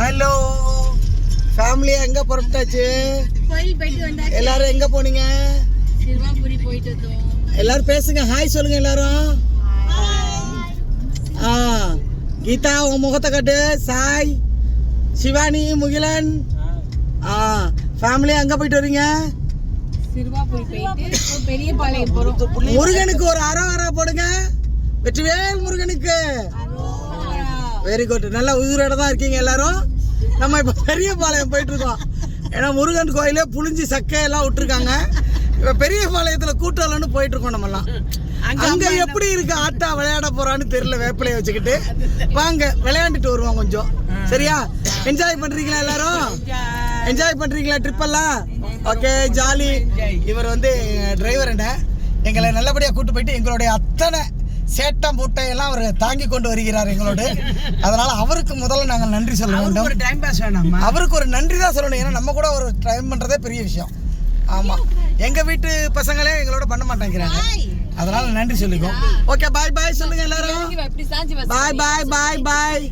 Hello ஃபேமிலியா எங்க புறப்பட்டாச்சு? எல்லாரும் எங்க போனீங்க? எல்லாரும் பேசுங்க. ஹாய் சொல்லுங்க எல்லாரும். ஆ கீதா உன் முகத்தை கட்டு. சாய் சிவானி முகிலன். ஆ ஃபேமிலியா எங்க போயிட்டு வரீங்க? முருகனுக்கு ஒரு அரோகரா போடுங்க. வெற்றிவேல் முருகனுக்கு. வெரி குட் நல்ல உயிரோட தான் இருக்கீங்க எல்லாரும். நம்ம இப்போ பெரிய பாளையம் போயிட்டு இருக்கோம் ஏன்னா முருகன் கோயிலே புளிஞ்சி சக்கை எல்லாம் விட்டுருக்காங்க. இப்போ பெரிய பாளையத்துல கூட்டம்லன்னு போயிட்டு இருக்கோம் நம்மலாம் அங்க எப்படி இருக்கு ஆட்டா விளையாட போறான்னு தெரியல வேப்பிலைய வச்சுக்கிட்டு. வாங்க விளையாண்டுட்டு வருவோம் கொஞ்சம். சரியா? என்ஜாய் பண்றீங்களா எல்லாரும்? என்ஜாய் பண்றீங்களா ட்ரிப் எல்லாம்? ஓகே ஜாலி இவர் வந்து டிரைவர் என்ன எங்களை நல்லபடியா கூட்டு போயிட்டு எங்களுடைய அத்தனை சேட்டம் பூட்டை எல்லாம் அவர் தாங்கி கொண்டு வருகிறார் எங்களோடு. அதனால அவருக்கு முதல்ல நாங்கள் நன்றி சொல்ல வேண்டும். ஒரு டைம் பாஸ் வேணாமா அவருக்கு ஒரு நன்றி தான் சொல்லணும். ஏன்னா நம்ம கூட ஒரு டைம் பண்றதே பெரிய விஷயம். ஆமா. எங்க வீட்டு பசங்களே எங்களோட பண்ண மாட்டேங்கிறாங்க. அதனால நன்றி சொல்லிக்கோ ஓகே பாய் பாய் சொல்லுங்க எல்லாரும். பாய் பாய் பாய் பாய்